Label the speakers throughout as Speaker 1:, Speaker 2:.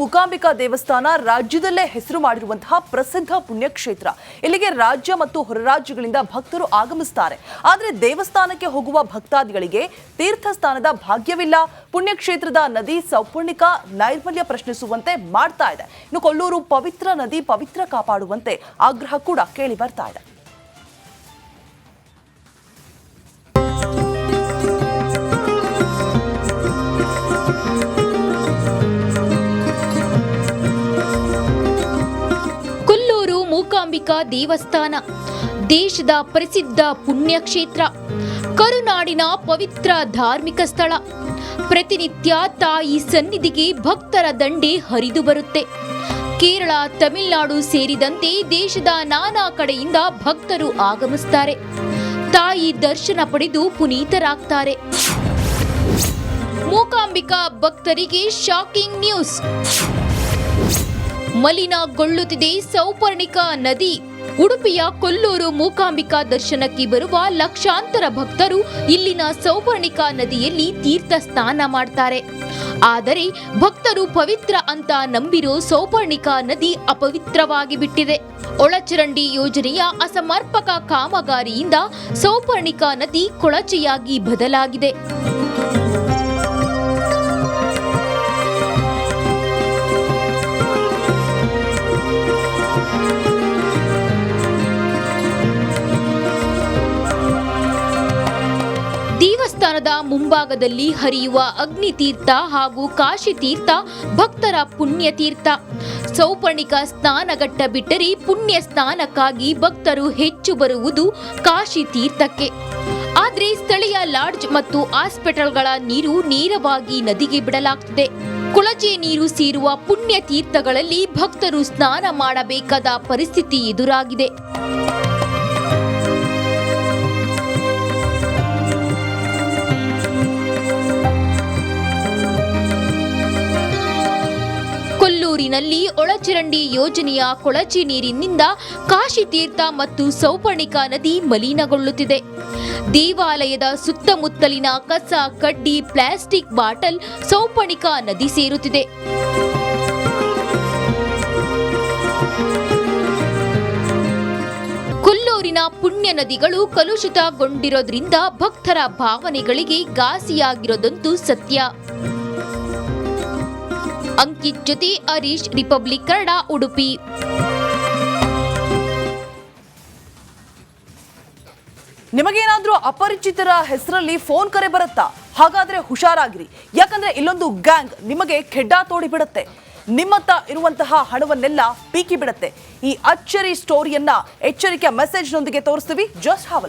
Speaker 1: ಮೂಕಾಂಬಿಕಾ ದೇವಸ್ಥಾನ ರಾಜ್ಯದಲ್ಲೇ ಹೆಸರು ಮಾಡಿರುವಂತಹ ಪ್ರಸಿದ್ಧ ಪುಣ್ಯಕ್ಷೇತ್ರ. ಇಲ್ಲಿಗೆ ರಾಜ್ಯ ಮತ್ತು ಹೊರ ರಾಜ್ಯಗಳಿಂದ ಭಕ್ತರು ಆಗಮಿಸುತ್ತಾರೆ ಆದರೆ ದೇವಸ್ಥಾನಕ್ಕೆ ಹೋಗುವ ಭಕ್ತಾದಿಗಳಿಗೆ ತೀರ್ಥಸ್ಥಾನದ ಭಾಗ್ಯವಿಲ್ಲ. ಪುಣ್ಯಕ್ಷೇತ್ರದ ನದಿ ಸೌಪರ್ಣಿಕ ನೈರ್ಮಲ್ಯ ಪ್ರಶ್ನಿಸುವಂತೆ ಮಾಡ್ತಾ ಇದೆ. ಇನ್ನು ಕೊಲ್ಲೂರು ಪವಿತ್ರ ನದಿ ಪವಿತ್ರ ಕಾಪಾಡುವಂತೆ ಆಗ್ರಹ ಕೂಡ ಕೇಳಿ ಬರ್ತಾ ಇದೆ.
Speaker 2: ಮೂಕಾಂಬಿಕಾ ದೇವಸ್ಥಾನ, ದೇಶದ ಪ್ರಸಿದ್ಧ ಪುಣ್ಯಕ್ಷೇತ್ರ, ಕರುನಾಡಿನ ಪವಿತ್ರ ಧಾರ್ಮಿಕ ಸ್ಥಳ. ಪ್ರತಿನಿತ್ಯ ತಾಯಿ ಸನ್ನಿಧಿಗೆ ಭಕ್ತರ ದಂಡೆ ಹರಿದು ಬರುತ್ತೆ. ಕೇರಳ, ತಮಿಳುನಾಡು ಸೇರಿದಂತೆ ದೇಶದ ನಾನಾ ಕಡೆಯಿಂದ ಭಕ್ತರು ಆಗಮಿಸುತ್ತಾರೆ ತಾಯಿ ದರ್ಶನ ಪಡೆದು ಪುನೀತರಾಗ್ತಾರೆ. ಮೂಕಾಂಬಿಕಾ ಭಕ್ತರಿಗೆ ಶಾಕಿಂಗ್ ನ್ಯೂಸ್ ಮಲಿನಗೊಳ್ಳುತ್ತಿದೆ ಸೌಪರ್ಣಿಕ ನದಿ. ಉಡುಪಿಯ ಕೊಲ್ಲೂರು ಮೂಕಾಂಬಿಕಾ ದರ್ಶನಕ್ಕೆ ಬರುವ ಲಕ್ಷಾಂತರ ಭಕ್ತರು ಇಲ್ಲಿನ ಸೌಪರ್ಣಿಕಾ ನದಿಯಲ್ಲಿ ತೀರ್ಥ ಸ್ನಾನ ಮಾಡ್ತಾರೆ. ಆದರೆ ಭಕ್ತರು ಪವಿತ್ರ ಅಂತ ನಂಬಿರೋ ಸೌಪರ್ಣಿಕಾ ನದಿ ಅಪವಿತ್ರವಾಗಿ ಬಿಟ್ಟಿದೆ. ಒಳಚರಂಡಿ ಯೋಜನೆಯ ಅಸಮರ್ಪಕ ಕಾಮಗಾರಿಯಿಂದ ಸೌಪರ್ಣಿಕಾ ನದಿ ಕೊಳಚೆಯಾಗಿ ಬದಲಾಗಿದೆ. ಮುಂಭಾಗದಲ್ಲಿ ಹರಿಯುವ ಅಗ್ನಿತೀರ್ಥ ಹಾಗೂ ಕಾಶಿ ತೀರ್ಥ ಭಕ್ತರ ಪುಣ್ಯ ತೀರ್ಥ ಸೌಪರ್ಣಿಕ ಸ್ನಾನಘಟ್ಟ ಬಿಟ್ಟರೆ ಪುಣ್ಯ ಸ್ನಾನಕ್ಕಾಗಿ ಭಕ್ತರು ಹೆಚ್ಚು ಬರುವುದು ಕಾಶಿ ತೀರ್ಥಕ್ಕೆ ಆದರೆ ಸ್ಥಳೀಯ ಲಾಡ್ಜ್ ಮತ್ತು ಹಾಸ್ಪಿಟಲ್ಗಳ ನೀರು ನೇರವಾಗಿ ನದಿಗೆ ಬಿಡಲಾಗ್ತಿದೆ. ಕೊಳಚೆ ನೀರು ಸೇರುವ ಪುಣ್ಯ ತೀರ್ಥಗಳಲ್ಲಿ ಭಕ್ತರು ಸ್ನಾನ ಮಾಡಬೇಕಾದ ಪರಿಸ್ಥಿತಿ ಎದುರಾಗಿದೆ. ಕೊಲ್ಲೂರಿನಲ್ಲಿ ಒಳಚರಂಡಿ ಯೋಜನೆಯ ಕೊಳಚೆ ನೀರಿನಿಂದ ಕಾಶಿ ತೀರ್ಥ ಮತ್ತು ಸೌಪರ್ಣಿಕಾ ನದಿ ಮಲಿನಗೊಳ್ಳುತ್ತಿದೆ. ದೇವಾಲಯದ ಸುತ್ತಮುತ್ತಲಿನ ಕಸ, ಕಡ್ಡಿ, ಪ್ಲಾಸ್ಟಿಕ್ ಬಾಟಲ್ ಸೌಪರ್ಣಿಕಾ ನದಿ ಸೇರುತ್ತಿದೆ. ಕೊಲ್ಲೂರಿನ ಪುಣ್ಯ ನದಿಗಳು ಕಲುಷಿತಗೊಂಡಿರೋದ್ರಿಂದ ಭಕ್ತರ ಭಾವನೆಗಳಿಗೆ ಘಾಸಿಯಾಗಿರೋದಂತೂ ಸತ್ಯ. ಅಂಕಿತ್ ಜೊತೆ ಹರೀಶ್, ರಿಪಬ್ಲಿಕ್ ಕನ್ನಡ, ಉಡುಪಿ.
Speaker 1: ನಿಮಗೇನಾದ್ರೂ ಅಪರಿಚಿತರ ಹೆಸರಲ್ಲಿ ಫೋನ್ ಕರೆ ಬರುತ್ತಾ? ಹಾಗಾದ್ರೆ ಹುಷಾರಾಗಿರಿ. ಯಾಕಂದ್ರೆ ಇಲ್ಲೊಂದು ಗ್ಯಾಂಗ್ ನಿಮಗೆ ಖೆಡ್ಡ ತೋಡಿ ಬಿಡುತ್ತೆ ನಿಮ್ಮತ್ತ ಇರುವಂತಹ ಹಣವನ್ನೆಲ್ಲ ಪೀಕಿ ಬಿಡುತ್ತೆ ಈ ಅಚ್ಚರಿ ಸ್ಟೋರಿಯನ್ನ ಎಚ್ಚರಿಕೆ ಮೆಸೇಜ್ನೊಂದಿಗೆ ತೋರಿಸ್ತೀವಿ. ಜಸ್ಟ್ ಹಾವ್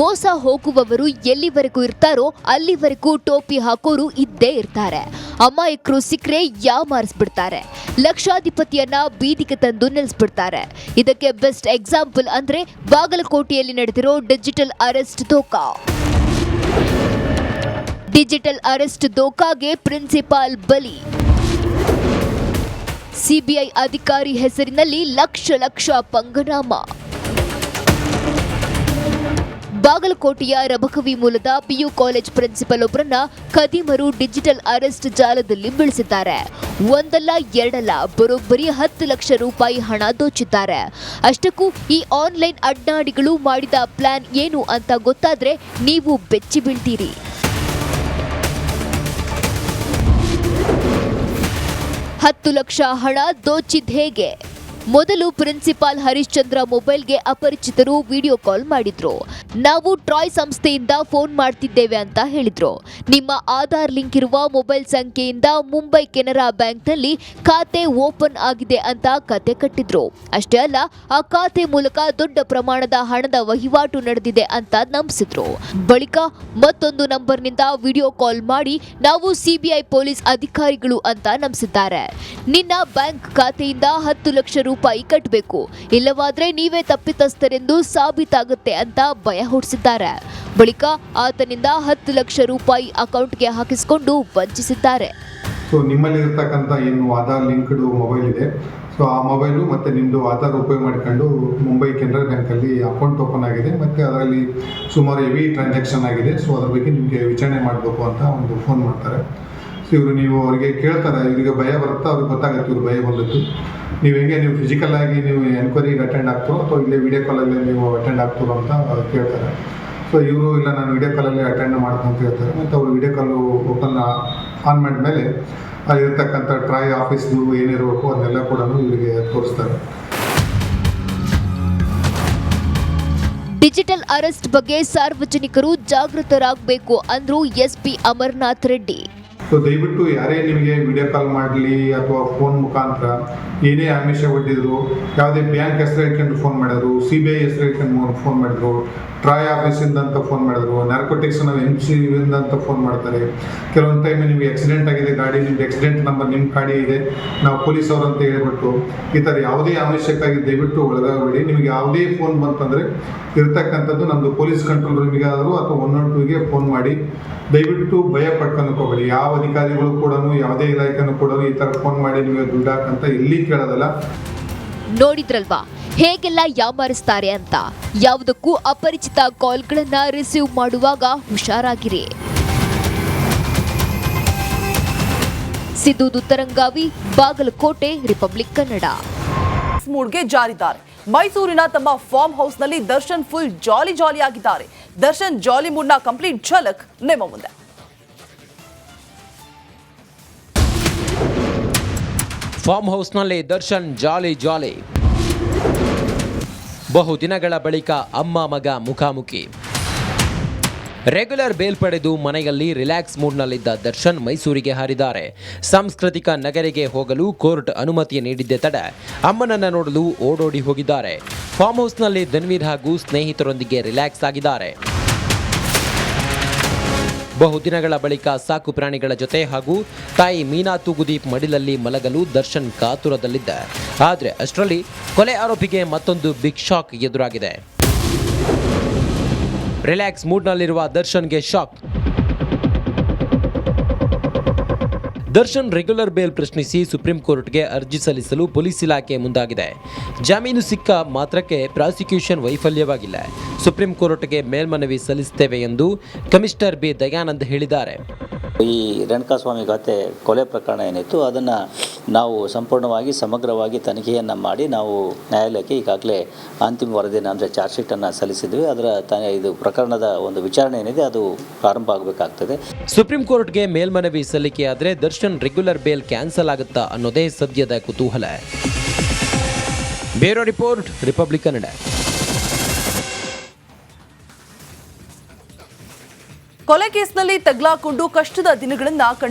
Speaker 2: ಮೋಸ ಹೋಗುವವರು ಎಲ್ಲಿವರೆಗೂ ಇರ್ತಾರೋ ಅಲ್ಲಿವರೆಗೂ ಟೋಪಿ ಹಾಕೋರು ಇದ್ದೇ ಇರ್ತಾರೆ. ಅಮಾಯಕರು ಸಿಕ್ಕರೆ ಯಾಮಾರಿಸ್ಬಿಡ್ತಾರೆ ಲಕ್ಷಾಧಿಪತಿಯನ್ನ ಬೀದಿಗೆ ತಂದು ನಿಲ್ಲಿಸ್ಬಿಡ್ತಾರೆ ಇದಕ್ಕೆ ಬೆಸ್ಟ್ ಎಕ್ಸಾಂಪಲ್ ಅಂದ್ರೆ ಬಾಗಲಕೋಟೆಯಲ್ಲಿ ನಡೆದಿರೋ ಡಿಜಿಟಲ್ ಅರೆಸ್ಟ್ ದೋಖಾ ಡಿಜಿಟಲ್ ಅರೆಸ್ಟ್ ದೋಕಾಗೆ ಪ್ರಿನ್ಸಿಪಾಲ್ ಬಲಿ. ಸಿಬಿಐ ಅಧಿಕಾರಿ ಹೆಸರಿನಲ್ಲಿ ಲಕ್ಷ ಲಕ್ಷ ಪಂಗನಾಮ. ಬಾಗಲಕೋಟೆಯ ರಬಕವಿ ಮೂಲದ ಪಿಯು ಕಾಲೇಜ್ ಪ್ರಿನ್ಸಿಪಲ್ ಒಬ್ಬರನ್ನ ಖದೀಮರು ಡಿಜಿಟಲ್ ಅರೆಸ್ಟ್ ಜಾಲದಲ್ಲಿ ಬೀಳಿಸಿದ್ದಾರೆ. ಒಂದಲ್ಲ, ಎರಡಲ್ಲ, ಬರೋಬ್ಬರಿ ಹತ್ತು ಲಕ್ಷ ರೂಪಾಯಿ ಹಣ ದೋಚಿದ್ದಾರೆ. ಅಷ್ಟಕ್ಕೂ ಈ ಆನ್ಲೈನ್ ಅಡ್ಡಾಡಿಗಳು ಮಾಡಿದ ಪ್ಲಾನ್ ಏನು ಅಂತ ಗೊತ್ತಾದ್ರೆ ನೀವು ಬೆಚ್ಚಿ ಬೀಳ್ತೀರಿ. ಹತ್ತು ಲಕ್ಷ ಹಣ ದೋಚಿದ್ ಹೇಗೆ? ಮೊದಲು ಪ್ರಿನ್ಸಿಪಾಲ್ ಹರಿಶ್ಚಂದ್ರ ಮೊಬೈಲ್ಗೆ ಅಪರಿಚಿತರು ವಿಡಿಯೋ ಕಾಲ್ ಮಾಡಿದ್ರು. ನಾವು ಟ್ರಾಯ್ ಸಂಸ್ಥೆಯಿಂದ ಫೋನ್ ಮಾಡ್ತಿದ್ದೇವೆ ಅಂತ ಹೇಳಿದ್ರು. ನಿಮ್ಮ ಆಧಾರ್ ಲಿಂಕ್ ಇರುವ ಮೊಬೈಲ್ ಸಂಖ್ಯೆಯಿಂದ ಮುಂಬೈ ಕೆನರಾ ಬ್ಯಾಂಕ್ನಲ್ಲಿ ಖಾತೆ ಓಪನ್ ಆಗಿದೆ ಅಂತ ಕತೆ ಕಟ್ಟಿದ್ರು. ಅಷ್ಟೇ ಅಲ್ಲ, ಆ ಖಾತೆ ಮೂಲಕ ದೊಡ್ಡ ಪ್ರಮಾಣದ ಹಣದ ವಹಿವಾಟು ನಡೆದಿದೆ ಅಂತ ನಂಬಿಸಿದ್ರು. ಬಳಿಕ ಮತ್ತೊಂದು ನಂಬರ್ನಿಂದ ವಿಡಿಯೋ ಕಾಲ್ ಮಾಡಿ ನಾವು ಸಿಬಿಐ ಪೊಲೀಸ್ ಅಧಿಕಾರಿಗಳು ಅಂತ ನಂಬಿಸಿದ್ದಾರೆ. ನಿನ್ನ ಬ್ಯಾಂಕ್ ಖಾತೆಯಿಂದ ಹತ್ತು ಲಕ್ಷ ರೂಪಾಯಿ ಕಟ್ಟಬೇಕು ಇಲ್ಲವಾದ್ರೆ ನೀವೇ ತಪ್ಪಿತಸ್ಥರೆಂದು ಸಾಬೀತಾಗುತ್ತೆ ಅಂತ ಭಯ ಹುಟ್ಟಿಸಿದ್ದಾರೆ. ಬಳಿಕ ಆತನಿಂದ ಹತ್ತು ಲಕ್ಷ ರೂಪಾಯಿ ಅಕೌಂಟ್ಗೆ ಹಾಕಿಸಿಕೊಂಡು ವಂಚಿಸಿದ್ದಾರೆ.
Speaker 3: ಸೊ ನಿಮ್ಮಲ್ಲಿ ಇರತಕ್ಕಂಥ ಏನು ಆಧಾರ್ ಲಿಂಕ್ಡ್ ಮೊಬೈಲ್ ಇದೆ. ಸೊ ಆ ಮೊಬೈಲು ಮತ್ತು ನಿಮ್ಮದು ಆಧಾರ್ ಉಪಯೋಗ ಮಾಡಿಕೊಂಡು ಮುಂಬೈ ಕೆನರಾ ಬ್ಯಾಂಕಲ್ಲಿ ಅಕೌಂಟ್ ಓಪನ್ ಆಗಿದೆ. ಮತ್ತು ಅದರಲ್ಲಿ ಸುಮಾರು ಹೆವಿ ಟ್ರಾನ್ಸಾಕ್ಷನ್ ಆಗಿದೆ. ಸೊ ಅದ್ರ ಬಗ್ಗೆ ನಿಮಗೆ ವಿಚಾರಣೆ ಮಾಡಬೇಕು ಅಂತ ಒಂದು ಫೋನ್ ಮಾಡ್ತಾರೆ. ಇವರು ನೀವು ಅವರಿಗೆ ಕೇಳ್ತಾರೆ, ಇವರಿಗೆ ಭಯ ಬರುತ್ತಾ ಅವ್ರಿಗೆ ಗೊತ್ತಾಗುತ್ತೆ ಇವ್ರು ಭಯ ಬಂದದ್ದು. ನೀವು ಹೆಂಗೆ ನೀವು ಫಿಸಿಕಲ್ ಆಗಿ ನೀವು ಎನ್ಕ್ವೈರಿಗೆ ಅಟೆಂಡ್ ಆಗ್ತೀರೋ ಅಥವಾ ಇಲ್ಲೇ ವಿಡಿಯೋ ಕಾಲಲ್ಲಿ ನೀವು ಅಟೆಂಡ್ ಆಗ್ತೀರೋ ಅಂತ ಕೇಳ್ತಾರೆ. ಸೊ ಇವರು ಇಲ್ಲ, ನಾನು ವಿಡಿಯೋ ಕಾಲಲ್ಲಿ ಅಟೆಂಡ್ ಮಾಡ್ತೀನಿ ಅಂತ ಹೇಳ್ತಾರೆ. ಮತ್ತು ಅವರು ವಿಡಿಯೋ ಕಾಲು ಓಪನ್ ಆನ್ ಮಾಡಿದ್ಮೇಲೆ ಅಲ್ಲಿರ್ತಕ್ಕಂಥ ಟ್ರೈ ಆಫೀಸ್ದು ಏನಿರಬೇಕು ಅದನ್ನೆಲ್ಲ ಕೂಡ ಇವರಿಗೆ ತೋರಿಸ್ತಾರೆ.
Speaker 2: ಡಿಜಿಟಲ್ ಅರೆಸ್ಟ್ ಬಗ್ಗೆ ಸಾರ್ವಜನಿಕರು ಜಾಗೃತರಾಗಬೇಕು ಅಂದ್ರು ಎಸ್ಪಿ ಅಮರ್ನಾಥ್ ರೆಡ್ಡಿ.
Speaker 3: ಸೊ ದಯವಿಟ್ಟು ಯಾರೇ ನಿಮಗೆ ವಿಡಿಯೋ ಕಾಲ್ ಮಾಡಲಿ ಅಥವಾ ಫೋನ್ ಮುಖಾಂತರ ಏನೇ ಆಮಿಷ ಒಡ್ಡಿದ್ರು ಯಾವುದೇ ಬ್ಯಾಂಕ್ ಹೆಸರು ಇಟ್ಕೊಂಡು ಫೋನ್ ಮಾಡಿದ್ರು ಸಿ ಬಿ ಐ ಹೆಸರು ಇಟ್ಕೊಂಡು ಫೋನ್ ಮಾಡಿದ್ರು ಟ್ರಾಯ್ ಆಫೀಸಿಂದ ಅಂತ ಫೋನ್ ಮಾಡಿದ್ರು ನಾರ್ಕೋಟಿಕ್ಸ್ ನಾವು ಎಂ ಸಿ ಅಂತ ಫೋನ್ ಮಾಡ್ತಾರೆ. ಕೆಲವೊಂದು ಟೈಮ್ ನಿಮಗೆ ಆಕ್ಸಿಡೆಂಟ್ ಆಗಿದೆ, ಗಾಡಿ ನಿಮ್ದು ಆಕ್ಸಿಡೆಂಟ್ ನಂಬರ್ ನಿಮ್ಮ ಗಾಡಿ ಇದೆ, ನಾವು ಪೊಲೀಸ್ ಅವರು ಅಂತ ಹೇಳ್ಬಿಟ್ಟು ಈ ಥರ ಯಾವುದೇ ಆಮಿಷಕ್ಕಾಗಿ ದಯವಿಟ್ಟು ಒಳಗಾಗಬೇಡಿ. ನಿಮಗೆ ಯಾವುದೇ ಫೋನ್ ಬಂತಂದರೆ ಇರ್ತಕ್ಕಂಥದ್ದು ನಮ್ಮದು ಪೊಲೀಸ್ ಕಂಟ್ರೋಲ್ ರೂಮಿಗಾದರೂ ಅಥವಾ ಒನ್ ಒನ್ ಟೂಗೆ ಫೋನ್ ಮಾಡಿ. ದಯವಿಟ್ಟು ಭಯ ಪಡ್ಕೊಂಡ್ಕೋಬೇಡಿ ಯಾವ ಅಧಿಕಾರಿಗಳು ಕೂಡ ಯಾವುದೇ ಇಲಾಖೆನೂ ಕೂಡ ಈ ತರ ಫೋನ್ ಮಾಡಿ ನಿಮಗೆ ದುಡ್ಡು ಹಾಕಂತ ಎಲ್ಲಿ ಕೇಳೋದಲ್ಲ?
Speaker 2: ನೋಡಿದ್ರಲ್ವಾ? ಹೇಗೆಲ್ಲ ಯಾಮಾರಿಸ್ತಾರೆ ಅಂತ? ಯಾವುದಕ್ಕೂ ಅಪರಿಚಿತ ಕಾಲ್ಗಳನ್ನ ರಿಸೀವ್ ಮಾಡುವಾಗ ಹುಷಾರಾಗಿರಿ. ಸಿದ್ದು ತರಂಗಾವಿ ಬಾಗಲಕೋಟೆ ರಿಪಬ್ಲಿಕ್ ಕನ್ನಡ
Speaker 1: ಮೂಡ್ಗೆ ಜಾರಿದ್ದಾರೆ. ಮೈಸೂರಿನ ತಮ್ಮ ಫಾರ್ಮ್ ಹೌಸ್ನಲ್ಲಿ ದರ್ಶನ್ ಫುಲ್ ಜಾಲಿ ಜಾಲಿ ಆಗಿದ್ದಾರೆ. ದರ್ಶನ್ ಜಾಲಿ ಮೂಡ್ನ ಕಂಪ್ಲೀಟ್ ಝಲಕ್ ನಿಮ್ಮ ಮುಂದೆ.
Speaker 4: ಫಾರ್ಮ್ ಹೌಸ್ನಲ್ಲಿ ದರ್ಶನ್ ಜಾಲಿ ಜಾಲಿ. ಬಹು ದಿನಗಳ ಬಳಿಕ ಅಮ್ಮ ಮಗ ಮುಖಾಮುಖಿ. ರೆಗ್ಯುಲರ್ ಬೇಲ್ ಪಡೆದು ಮನೆಯಲ್ಲಿ ರಿಲ್ಯಾಕ್ಸ್ ಮೂಡ್ನಲ್ಲಿದ್ದ ದರ್ಶನ್ ಮೈಸೂರಿಗೆ ಹಾರಿದ್ದಾರೆ. ಸಾಂಸ್ಕೃತಿಕ ನಗರಿಗೆ ಹೋಗಲು ಕೋರ್ಟ್ ಅನುಮತಿ ನೀಡಿದ್ದೆ ತಡ ಅಮ್ಮನನ್ನ ನೋಡಲು ಓಡೋಡಿ ಹೋಗಿದ್ದಾರೆ. ಫಾರ್ಮ್ ಹೌಸ್ನಲ್ಲಿ ಧನ್ವೀರ್ ಹಾಗೂ ಸ್ನೇಹಿತರೊಂದಿಗೆ ರಿಲ್ಯಾಕ್ಸ್ ಆಗಿದ್ದಾರೆ. ಬಹುದಿನಗಳ ಬಳಿಕ ಸಾಕು ಪ್ರಾಣಿಗಳ ಜೊತೆ ಹಾಗೂ ತಾಯಿ ಮೀನಾ ತೂಗುದೀಪ್ ಮಡಿಲಲ್ಲಿ ಮಲಗಲು ದರ್ಶನ್ ಕಾತುರದಲ್ಲಿದ್ದ. ಆದರೆ ಅಷ್ಟರಲ್ಲಿ ಕೊಲೆ ಆರೋಪಿಗೆ ಮತ್ತೊಂದು ಬಿಗ್ ಶಾಕ್ ಎದುರಾಗಿದೆ. ರಿಲ್ಯಾಕ್ಸ್ ಮೂಡ್ನಲ್ಲಿರುವ ದರ್ಶನ್ಗೆ ಶಾಕ್ ದರ್ಶನ್ ರೆಗ್ಯುಲರ್ ಬೇಲ್ ಪ್ರಶ್ನಿಸಿ ಸುಪ್ರೀಂ ಕೋರ್ಟ್ಗೆ ಅರ್ಜಿ ಸಲ್ಲಿಸಲು ಪೊಲೀಸ್ ಇಲಾಖೆ ಮುಂದಾಗಿದೆ. ಜಾಮೀನು ಸಿಕ್ಕ ಮಾತ್ರಕ್ಕೆ ಪ್ರಾಸಿಕ್ಯೂಷನ್ ವೈಫಲ್ಯವಾಗಿಲ್ಲ. ಸುಪ್ರೀಂ ಕೋರ್ಟ್ಗೆ ಮೇಲ್ಮನವಿ ಸಲ್ಲಿಸುತ್ತೇವೆ ಎಂದು ಕಮಿಷನರ್ ಬಿ. ದಯಾನಂದ್ ಹೇಳಿದ್ದಾರೆ.
Speaker 5: ಈ ರೇಣುಕಾಸ್ವಾಮಿ ಖಾತೆ ಕೊಲೆ ಪ್ರಕರಣ ಏನಿತ್ತು, ಅದನ್ನು ನಾವು ಸಂಪೂರ್ಣವಾಗಿ ಸಮಗ್ರವಾಗಿ ತನಿಖೆಯನ್ನು ಮಾಡಿ ನಾವು ನ್ಯಾಯಾಲಯಕ್ಕೆ ಈಗಾಗಲೇ ಅಂತಿಮ ವರದಿಯನ್ನು ಅಂದರೆ ಚಾರ್ಜ್ ಶೀಟನ್ನು ಸಲ್ಲಿಸಿದ್ವಿ. ಅದರ ತ ಇದು ಪ್ರಕರಣದ ಒಂದು ವಿಚಾರಣೆ ಏನಿದೆ ಅದು ಪ್ರಾರಂಭ ಆಗಬೇಕಾಗ್ತದೆ.
Speaker 4: ಸುಪ್ರೀಂ ಕೋರ್ಟ್ಗೆ ಮೇಲ್ಮನವಿ ಸಲ್ಲಿಕೆಯಾದರೆ ದರ್ಶನ್ ರೆಗ್ಯುಲರ್ ಬೇಲ್ ಕ್ಯಾನ್ಸಲ್ ಆಗುತ್ತಾ ಅನ್ನೋದೇ ಸದ್ಯದ ಕುತೂಹಲ. Bureau report republic Kannada.
Speaker 1: ಕೊಲೆ ಕೇಸ್ನಲ್ಲಿ ತಗ್ಲಾಕೊಂಡು ಕಷ್ಟದ ದಿನಗಳನ್ನ ಕಂಡ